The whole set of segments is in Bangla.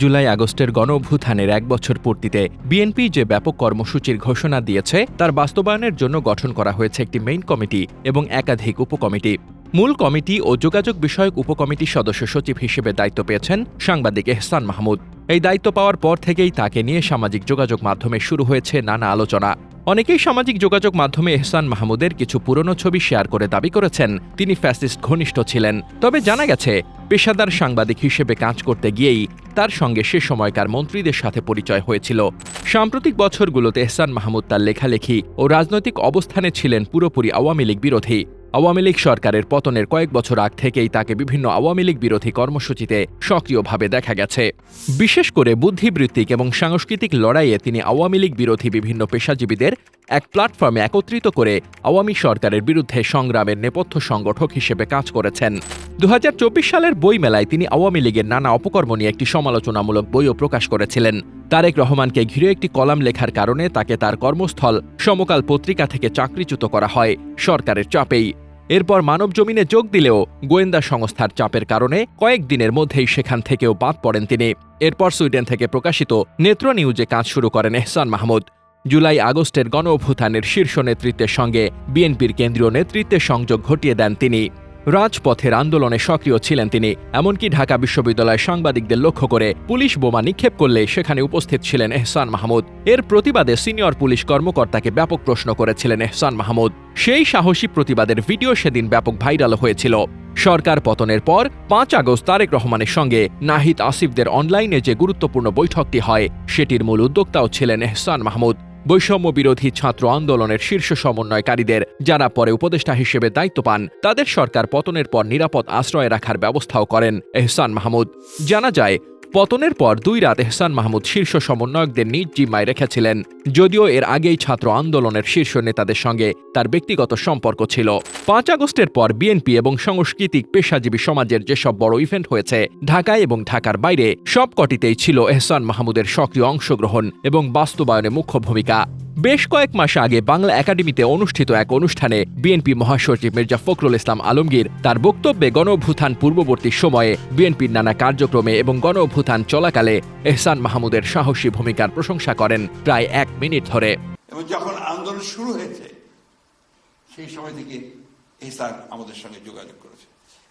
জুলাই আগস্টের গণ অভ্যুত্থানের এক বছর পূর্তিতে বিএনপি যে ব্যাপক কর্মসূচির ঘোষণা দিয়েছে, তার বাস্তবায়নের জন্য গঠন করা হয়েছে একটি মেইন কমিটি এবং একাধিক উপকমিটি। মূল কমিটি ও যোগাযোগ বিষয়ক উপকমিটির সদস্য সচিব হিসেবে দায়িত্ব পেয়েছেন সাংবাদিক এহসান মাহমুদ। এই দায়িত্ব পাওয়ার পর থেকেই তাকে নিয়ে সামাজিক যোগাযোগ মাধ্যমে শুরু হয়েছে নানা আলোচনা। অনেকেই সামাজিক যোগাযোগ মাধ্যমে এহসান মাহমুদের কিছু পুরনো ছবি শেয়ার করে দাবি করেছেন, তিনি ফ্যাসিস্ট ঘনিষ্ঠ ছিলেন। তবে জানা গেছে, পেশাদার সাংবাদিক হিসেবে কাজ করতে গিয়েই তার সঙ্গে সে সময়কার মন্ত্রীদের সাথে পরিচয় হয়েছিল। সাম্প্রতিক বছরগুলোতে এহসান মাহমুদ তার লেখালেখি ও রাজনৈতিক অবস্থানে ছিলেন পুরোপুরি আওয়ামী লীগ বিরোধী। আওয়ামী লীগ সরকারের পতনের কয়েক বছর আগ থেকেই তাকে বিভিন্ন আওয়ামী লীগ বিরোধী কর্মসূচিতে সক্রিয়ভাবে দেখা গেছে। বিশেষ করে বুদ্ধিবৃত্তিক এবং সাংস্কৃতিক লড়াইয়ে তিনি আওয়ামী লীগ বিরোধী বিভিন্ন পেশাজীবীদের এক প্ল্যাটফর্মে একত্রিত করে আওয়ামী সরকারের বিরুদ্ধে সংগ্রামের নেপথ্য সংগঠক হিসেবে কাজ করেছেন। দু হাজার চব্বিশ সালের বইমেলায় তিনি আওয়ামী লীগের নানা অপকর্ম নিয়ে একটি সমালোচনামূলক বইও প্রকাশ করেছিলেন। তারেক রহমানকে ঘিরে একটি কলাম লেখার কারণে তাকে তার কর্মস্থল সমকাল পত্রিকা থেকে চাকরিচ্যুত করা হয় সরকারের চাপেই। এরপর মানব জমিনে যোগ দিলেও গোয়েন্দা সংস্থার চাপের কারণে কয়েকদিনের মধ্যেই সেখান থেকেও বাদ পড়েন তিনি। এরপর সুইডেন থেকে প্রকাশিত নেত্র নিউজে কাজ শুরু করেন এহসান মাহমুদ। জুলাই আগস্টের গণ অভ্যুত্থানের শীর্ষ নেতৃত্বের সঙ্গে বিএনপির কেন্দ্রীয় নেতৃত্বে সংযোগ ঘটিয়ে দেন তিনি। রাজপথের আন্দোলনে সক্রিয় ছিলেন তিনি, এমনকি ঢাকা বিশ্ববিদ্যালয়ের সাংবাদিকদের লক্ষ্য করে পুলিশ বোমা নিক্ষেপ করলে সেখানে উপস্থিত ছিলেন এহসান মাহমুদ। এর প্রতিবাদে সিনিয়র পুলিশ কর্মকর্তাকে ব্যাপক প্রশ্ন করেছিলেন এহসান মাহমুদ। সেই সাহসী প্রতিবাদের ভিডিও সেদিন ব্যাপক ভাইরাল হয়েছিল। সরকার পতনের পর পাঁচ আগস্ট তারেক রহমানের সঙ্গে নাহিদ আসিফদের অনলাইনে যে গুরুত্বপূর্ণ বৈঠকটি হয়, সেটির মূল উদ্যোক্তাও ছিলেন এহসান মাহমুদ। বৈষম্য বিরোধী ছাত্র আন্দোলনের শীর্ষ সমন্বয়কারীদের যারা পরে উপদেষ্টা হিসেবে দায়িত্ব পান, তাদের সরকার পতনের পর নিরাপদ আশ্রয় রাখার ব্যবস্থাও করেন এহসান মাহমুদ। জানা যায় পতনের পর দুই রাত এহসান মাহমুদ শীর্ষ সমন্বয়কদের নিজ জিম্মায় রেখেছিলেন। যদিও এর আগেই ছাত্র আন্দোলনের শীর্ষ নেতাদের সঙ্গে তার ব্যক্তিগত সম্পর্ক ছিল। পাঁচ আগস্টের পর বিএনপি এবং সাংস্কৃতিক পেশাজীবী সমাজের যেসব বড় ইভেন্ট হয়েছে ঢাকায় এবং ঢাকার বাইরে সবকটিতেই ছিল এহসান মাহমুদের সক্রিয় অংশগ্রহণ এবং বাস্তবায়নে মুখ্য ভূমিকা। বেশ কয়েক মাস আগে বাংলা একাডেমিতে অনুষ্ঠিত এক অনুষ্ঠানে বিএনপি মহাসচিব মির্জা ফখরুল ইসলাম আলমগীর তার বক্তব্যে গণ অভ্যুত্থান পূর্ববর্তী সময়ে বিএনপির নানা কার্যক্রমে এবং গণ অভ্যুত্থান চলাকালে এহসান মাহমুদের সাহসী ভূমিকার প্রশংসা করেন প্রায় এক মিনিট ধরে। এবং যখন আন্দোলন শুরু হয়েছে, সেই সময় থেকে এহসান আমাদের সঙ্গে যোগাযোগ করেছে।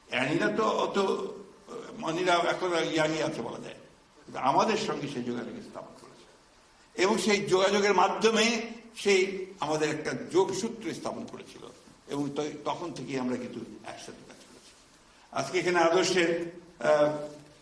অ্যানিরা তো অত, মনিরা এখন ইয়ানি আছে বলা যায়। আমাদের সঙ্গে সেই যোগাযোগ স্থাপন করেছে। এবং সেই যোগাযোগের মাধ্যমে সেই আমাদের একটা যোগসূত্র স্থাপন করেছিল। এবং তখন থেকেই আমরা কিন্তু একসাথে কাজ করেছি। আজকে এখানে আদর্শের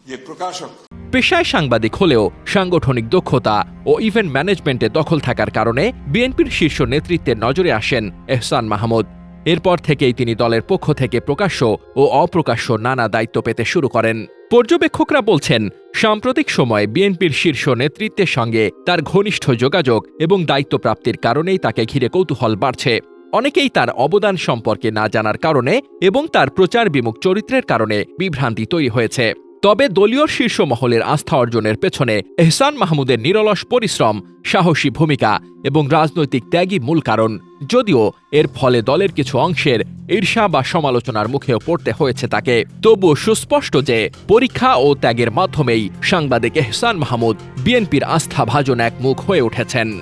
যে প্রকাশক। পেশায় সাংবাদিক হলেও সাংগঠনিক দক্ষতা ও ইভেন্ট ম্যানেজমেন্টে দখল থাকার কারণে বিএনপির শীর্ষ নেতৃত্বের নজরে আসেন এহসান মাহমুদ। এরপর থেকেই তিনি দলের পক্ষ থেকে প্রকাশ্য ও অপ্রকাশ্য নানা দায়িত্ব পেতে শুরু করেন। পর্যবেক্ষকরা বলছেন, সাম্প্রতিক সময়ে বিএনপির শীর্ষ নেতৃত্বের সঙ্গে তার ঘনিষ্ঠ যোগাযোগ এবং দায়িত্বপ্রাপ্তির কারণেই তাকে ঘিরে কৌতূহল বাড়ছে। অনেকেই তার অবদান সম্পর্কে না জানার কারণে এবং তার প্রচার বিমুখ চরিত্রের কারণে বিভ্রান্তি তৈরি হয়েছে। তবে দলীয় শীর্ষ মহলের আস্থা অর্জনের পেছনে এহসান মাহমুদের নিরলস পরিশ্রম, সাহসী ভূমিকা এবং রাজনৈতিক ত্যাগই মূল কারণ। যদিও এর ফলে দলের কিছু অংশের ঈর্ষা বা সমালোচনার মুখেও পড়তে হয়েছে তাকে। তবুও সুস্পষ্ট যে পরীক্ষা ও ত্যাগের মাধ্যমেই সাংবাদিক এহসান মাহমুদ বিএনপির আস্থা ভাজন এক মুখ হয়ে উঠেছেন।